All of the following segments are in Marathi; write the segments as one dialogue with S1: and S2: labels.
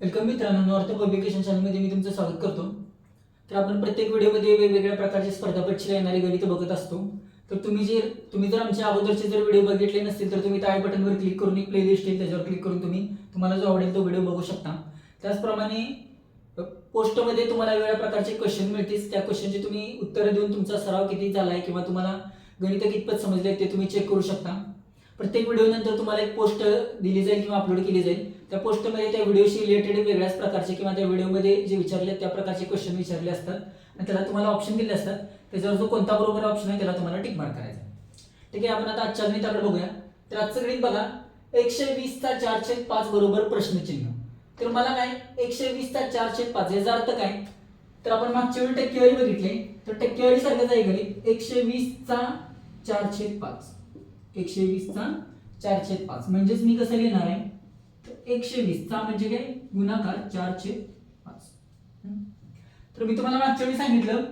S1: वेलकम मित्रांनो नॉर्थ पब्लिकेशन चॅनलमध्ये मी तुमचं स्वागत करतो. तर आपण प्रत्येक व्हिडिओमध्ये वेगवेगळ्या प्रकारचे स्पर्धा परीक्षेला येणारी गणित बघत असतो. तर तुम्ही जे तुम्ही जर आमच्या अगोदरचे जर व्हिडिओ बघितले नसतील तर तुम्ही त्या बटनवर क्लिक करून एक प्लेलिस्ट येईल त्याच्यावर क्लिक करून तुम्ही तुम्हाला जो आवडेल तो व्हिडिओ बघू शकता. त्याचप्रमाणे पोस्टमध्ये तुम्हाला वेगळ्या प्रकारचे क्वेश्चन मिळतील. त्या क्वेश्चनचे तुम्ही उत्तरं देऊन तुमचा सराव किती झाला आहे किंवा तुम्हाला गणित कितपत समजले ते तुम्ही चेक करू शकता. प्रत्येक व्हिडिओनंतर तुम्हाला एक पोस्ट दिली जाईल किंवा अपलोड केली जाईल. त्या पोस्टमध्ये त्या व्हिडिओशी रिलेटेड वेगळ्याच प्रकारचे किंवा त्या व्हिडिओमध्ये जे विचारले त्या प्रकारचे क्वेश्चन विचारले असतात. आणि त्याला तुम्हाला ऑप्शन दिले असतात. त्याच्यावर जो कोणता बरोबर ऑप्शन आहे त्याला तुम्हाला टिक मार्क करायचा आहे. ठीक आहे आपण आता आजच्या गणिताकडे बघूया. तर आजचं गणित बघा. एकशे वीसचा चारशे पाच बरोबर प्रश्नचिन्ह. तर मला काय? एकशे वीसचा चारशे पाच. याचा अर्थ काय? तर आपण मागच्या वेळी टक्केवारी बघितली. तर टक्केवारी सारखंच आहे गणित एकशे वीसचा चारशे पाच. एकशे वीसचा चारशे पाच. म्हणजेच मी कसं लिहिणार आहे? तर एकशे वीसचा म्हणजे काय? गुणाकार चारशे पाच. तर मी तुम्हाला मागच्या वेळी सांगितलं.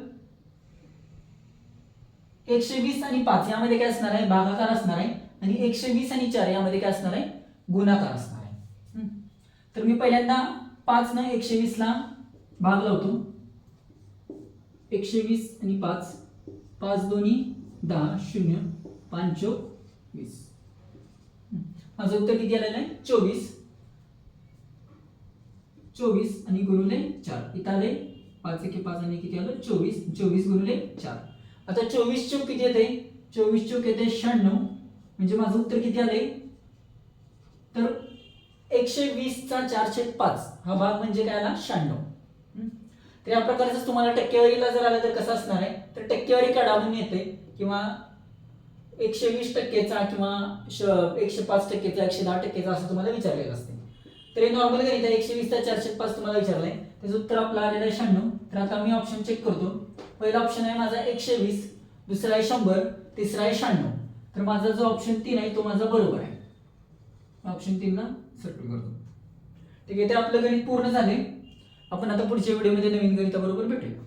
S1: एकशे वीस आणि पाच यामध्ये काय असणार आहे? भागाकार असणार आहे. आणि एकशे वीस आणि चार यामध्ये काय असणार आहे? गुणाकार असणार आहे. तर मी पहिल्यांदा पाच ना एकशे वीसला भाग लावतो. एकशे वीस आणि पाच. पाच दोन्ही दहा शून्य पाच वीस. माझं उत्तर किती आलेलं आहे? चोवीस. चोवीस आणि गुरुले चार. इथं आले पाच एके पाच आणि किती आलं? चोवीस. चोवीस गुरुले चार. आता चोवीस चौक किती येते? चोवीस चौक येते शहाण्णव. म्हणजे माझं उत्तर किती आले तर एकशे वीसचा चारशे पाच. हा भाग म्हणजे काय आला? शहाण्णव. तर या प्रकारचं तुम्हाला टक्केवारीला जर आलं तर कसं असणार आहे? तर टक्केवारी काढा म्हणून येते किंवा एकशे वीस टक्केचा किंवा श- एकशे पाच टक्केचा एकशे दहा टक्केचा असं तुम्हाला विचारलेलं असते. तर हे नॉर्मल गणित आहे. एकशे वीसचा चारशे पाच तुम्हाला विचारलंय. त्याचं उत्तर आपलं आलेलं आहे शहाण्णव. तर आता मी ऑप्शन चेक करतो. पहिला ऑप्शन आहे माझा एकशे वीस दुसरा आहे शंभर तिसरा आहे शहाण्णव. तर माझा जो ऑप्शन तीन आहे तो माझा बरोबर आहे. ऑप्शन तीनला सर्कल करतो. ठीक आहे ते आपलं गणित पूर्ण झाले आपण आता पुढच्या व्हिडिओमध्ये नवीन गणिताबरोबर भेटूया.